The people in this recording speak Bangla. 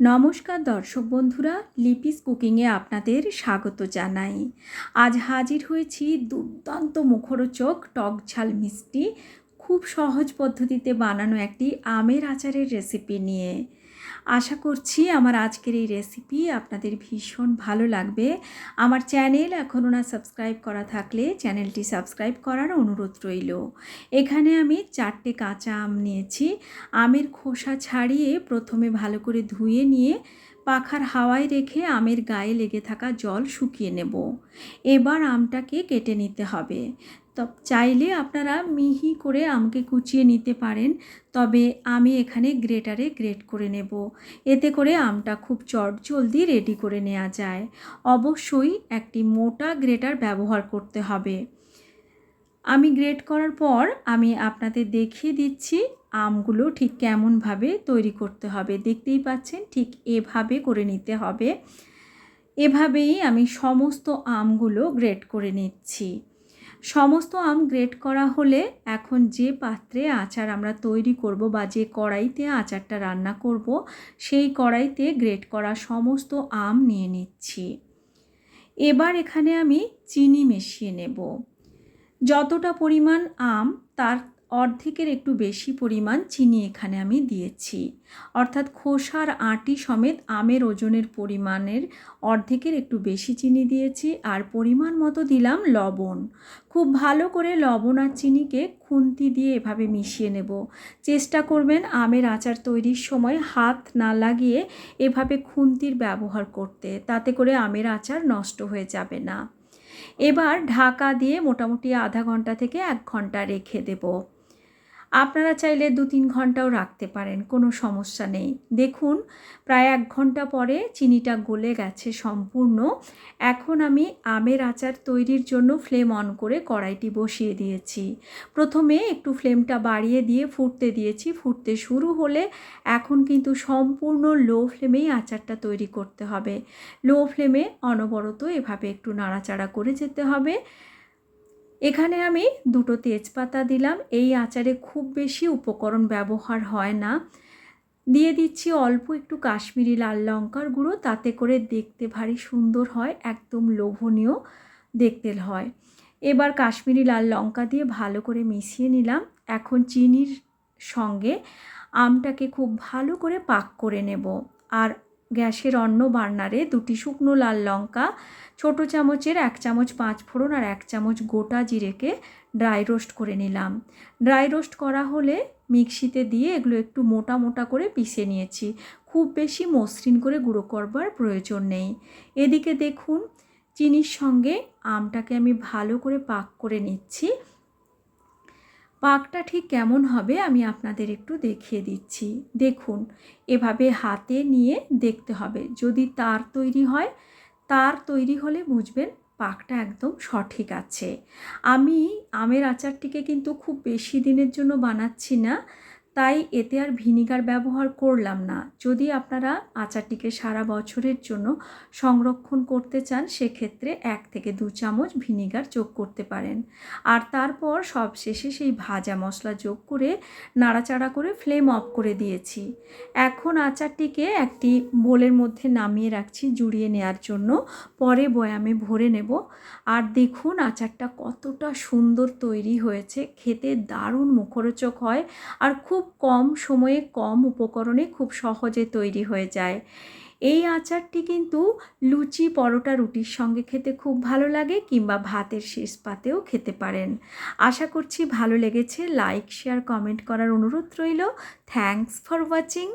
নমস্কার দর্শক বন্ধুরা, লিপিস কুকিংয়ে আপনাদের স্বাগত জানাই। আজ হাজির হয়েছি দুর্দান্ত মুখরোচক টক ঝাল মিষ্টি, খুব সহজ পদ্ধতিতে বানানো একটি আমের আচারের রেসিপি নিয়ে। আশা করছি আমার আজকের এই রেসিপি আপনাদের ভীষণ ভালো লাগবে। আমার চ্যানেল এখনও না সাবস্ক্রাইব করা থাকলে চ্যানেলটি সাবস্ক্রাইব করার অনুরোধ রইল। এখানে আমি চারটে কাঁচা আম নিয়েছি। আমের খোসা ছাড়িয়ে প্রথমে ভালো করে ধুয়ে নিয়ে পাখার হাওয়ায় রেখে আমের গায়ে লেগে থাকা জল শুকিয়ে নেব। এবার আমটাকে কেটে নিতে হবে। চাইলে আপনারা মিহি করে আমকে কুচিয়ে নিতে পারেন, তবে আমি এখানে গ্রেটারে গ্রেট করে নেব। এতে করে আমটা খুব চটজলদি রেডি করে নেওয়া যায়। অবশ্যই একটি মোটা গ্রেটার ব্যবহার করতে হবে। আমি গ্রেট করার পর আমি আপনাদের দেখিয়ে দিচ্ছি আমগুলো ঠিক কেমনভাবে তৈরি করতে হবে, দেখতেই পাচ্ছেন ঠিক এভাবে করে নিতে হবে। এভাবেই আমি সমস্ত আমগুলো গ্রেট করে নিচ্ছি। সমস্ত আম গ্রেট করা হলে এখন যে পাত্রে আচার আমরা তৈরি করব বা যে কড়াইতে আচারটা রান্না করব, সেই কড়াইতে গ্রেট করা সমস্ত আম নিয়ে নিচ্ছি। এবার এখানে আমি চিনি মিশিয়ে নেব। যতটা পরিমাণ আম তার অর্ধেকের একটু বেশি পরিমাণ চিনি এখানে আমি দিয়েছি। অর্থাৎ খোসার আটি সমেত আমের ওজনের পরিমাণের অর্ধেকের একটু বেশি চিনি দিয়েছি আর পরিমাণ মতো দিলাম লবণ। খুব ভালো করে লবণ আর চিনিকে খুন্তি দিয়ে এভাবে মিশিয়ে নেব। চেষ্টা করবেন আমের আচার তৈরির সময় হাত না লাগিয়ে এভাবে খুন্তির ব্যবহার করতে, তাতে করে আমের আচার নষ্ট হয়ে যাবে না। এবার ঢাকা দিয়ে মোটামুটি আধা ঘণ্টা থেকে এক ঘণ্টা রেখে দেবো। আপনারা চাইলে দু তিন ঘন্টাও রাখতে পারেন, কোনো সমস্যা নেই। দেখুন, প্রায় এক ঘণ্টা পরে চিনিটা গলে গেছে সম্পূর্ণ। এখন আমি আমের আচার তৈরির জন্য ফ্লেম অন করে কড়াইটি বসিয়ে দিয়েছি। প্রথমে একটু ফ্লেমটা বাড়িয়ে দিয়ে ফুটতে দিয়েছি। ফুটতে শুরু হলে এখন কিন্তু সম্পূর্ণ লো ফ্লেমেই আচারটা তৈরি করতে হবে। লো ফ্লেমে অনবরত এভাবে একটু নাড়াচাড়া করে যেতে হবে। এখানে আমি দুটো তেজপাতা দিলাম। এই আচারে খুব বেশি উপকরণ ব্যবহার হয় না। দিয়ে দিচ্ছি অল্প একটু কাশ্মীরি লাল লঙ্কার গুঁড়ো, তাতে করে দেখতে ভারী সুন্দর হয়, একদম লোভনীয় দেখতে হয়। এবার কাশ্মীরি লাল লঙ্কা দিয়ে ভালো করে মিশিয়ে নিলাম। এখন চিনির সঙ্গে আমটাকে খুব ভালো করে পাক করে নেব। আর গ্যাসের অন্য বার্নারে দুটি শুকনো লাল লঙ্কা, ছোট চামচের এক চামচ পাঁচ ফোড়ন আর এক চামচ গোটা জিরেকে ড্রাই রোস্ট করে নিলাম। ড্রাই রোস্ট করা হলে মিক্সিতে দিয়ে এগুলো একটু মোটা মোটা করে পিষে নিয়েছি। খুব বেশি মসৃণ করে গুঁড়ো করবার প্রয়োজন নেই। এদিকে দেখুন, চিনির সঙ্গে আমটাকে আমি ভালো করে পাক করে নিচ্ছি। পাকটা ঠিক কেমন হবে আমি আপনাদের একটু দেখিয়ে দিচ্ছি। দেখুন, এভাবে হাতে নিয়ে দেখতে হবে। যদি তার তৈরি হয়, তার তৈরি হলে বুঝবেন পাকটা একদম সঠিক আছে। আমি আমের আচারটিকে কিন্তু খুব বেশি দিনের জন্য বানাচ্ছি না। তাই এতে আর ভিনিগার ব্যবহার করলাম না। যদি আপনারা আচারটিকে সারা বছরের জন্য সংরক্ষণ করতে চান, সেক্ষেত্রে এক থেকে দু চামচ ভিনিগার যোগ করতে পারেন। আর তারপর সব শেষে সেই ভাজা মশলা যোগ করে নাড়াচাড়া করে ফ্লেম অফ করে দিয়েছি। এখন আচারটিকে একটি বোলের মধ্যে নামিয়ে রাখছি জুড়িয়ে নেওয়ার জন্য। পরে বয়ামে ভরে নেব। আর দেখুন আচারটা কতটা সুন্দর তৈরি হয়েছে। খেতে দারুণ মুখরোচক হয়। আর খুব কম সময়ে কম উপকরণে খুব সহজে তৈরি হয়ে যায়। এই আচারটি কিন্তু লুচি, পরোটা, রুটির সঙ্গে খেতে খুব ভালো লাগে কিংবা ভাতের শেষ পাতেও খেতে পারেন। আশা করছি ভালো লেগেছে। লাইক, শেয়ার, কমেন্ট করার অনুরোধ রইল। Thanks for watching.